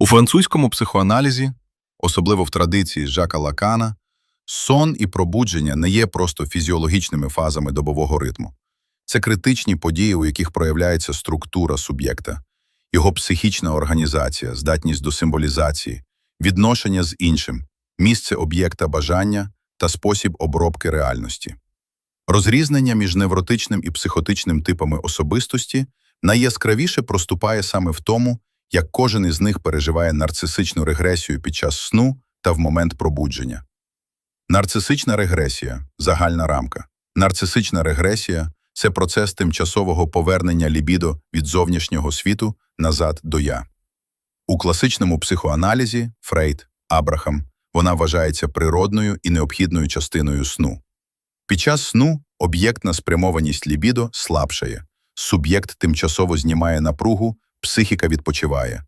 У французькому психоаналізі, особливо в традиції Жака Лакана, сон і пробудження не є просто фізіологічними фазами добового ритму. Це критичні події, у яких проявляється структура суб'єкта, його психічна організація, здатність до символізації, відношення з іншим, місце об'єкта бажання та спосіб обробки реальності. Розрізнення між невротичним і психотичним типами особистості найяскравіше проступає саме в тому, як кожен із них переживає нарцисичну регресію під час сну та в момент пробудження. Нарцисична регресія загальна рамка. Нарцисична регресія це процес тимчасового повернення лібідо від зовнішнього світу назад до я. У класичному психоаналізі Фрейд, Абрахам вона вважається природною і необхідною частиною сну. Під час сну об'єктна спрямованість лібідо слабшає, суб'єкт тимчасово знімає напругу, психіка відпочиває.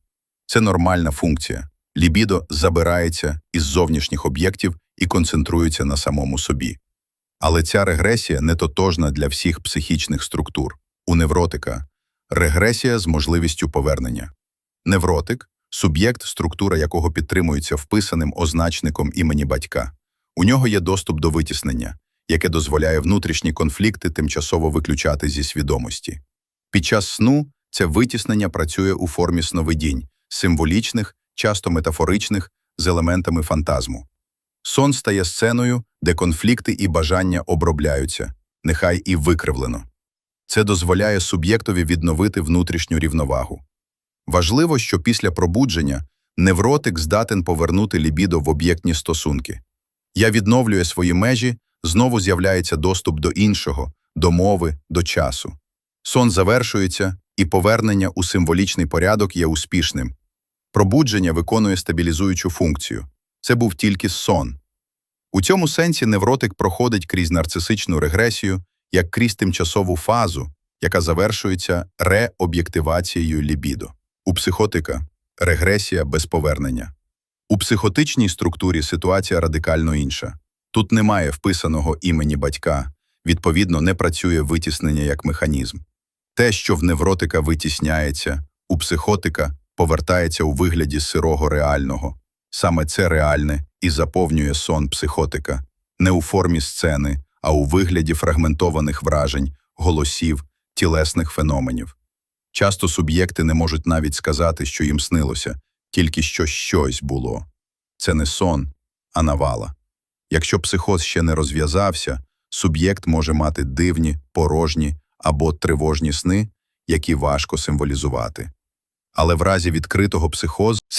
Це нормальна функція. Лібідо забирається із зовнішніх об'єктів і концентрується на самому собі. Але ця регресія не тотожна для всіх психічних структур. У невротика регресія з можливістю повернення. Невротик суб'єкт, структура якого підтримується вписаним означником імені батька. У нього є доступ до витіснення, яке дозволяє внутрішні конфлікти тимчасово виключати зі свідомості. Під час сну це витіснення працює у формі сновидінь, символічних, часто метафоричних, з елементами фантазму. Сон стає сценою, де конфлікти і бажання обробляються, нехай і викривлено. Це дозволяє суб'єктові відновити внутрішню рівновагу. Важливо, що після пробудження невротик здатен повернути лібідо в об'єктні стосунки. Я відновлює свої межі, знову з'являється доступ до іншого, до мови, до часу. Сон завершується, і повернення у символічний порядок є успішним. Пробудження виконує стабілізуючу функцію. Це був тільки сон. У цьому сенсі невротик проходить крізь нарцисичну регресію як крізь тимчасову фазу, яка завершується реоб'єктивацією лібідо. У психотика регресія без повернення. У психотичній структурі ситуація радикально інша. Тут немає вписаного імені батька, відповідно, не працює витіснення як механізм. Те, що в невротика витісняється, у психотика повертається у вигляді сирого реального. Саме це реальне і заповнює сон психотика, не у формі сцени, а у вигляді фрагментованих вражень, голосів, тілесних феноменів. Часто суб'єкти не можуть навіть сказати, що їм снилося, тільки що щось було. Це не сон, а навала. Якщо психоз ще не розв'язався, суб'єкт може мати дивні, порожні або тривожні сни, які важко символізувати. Але в разі відкритого психозу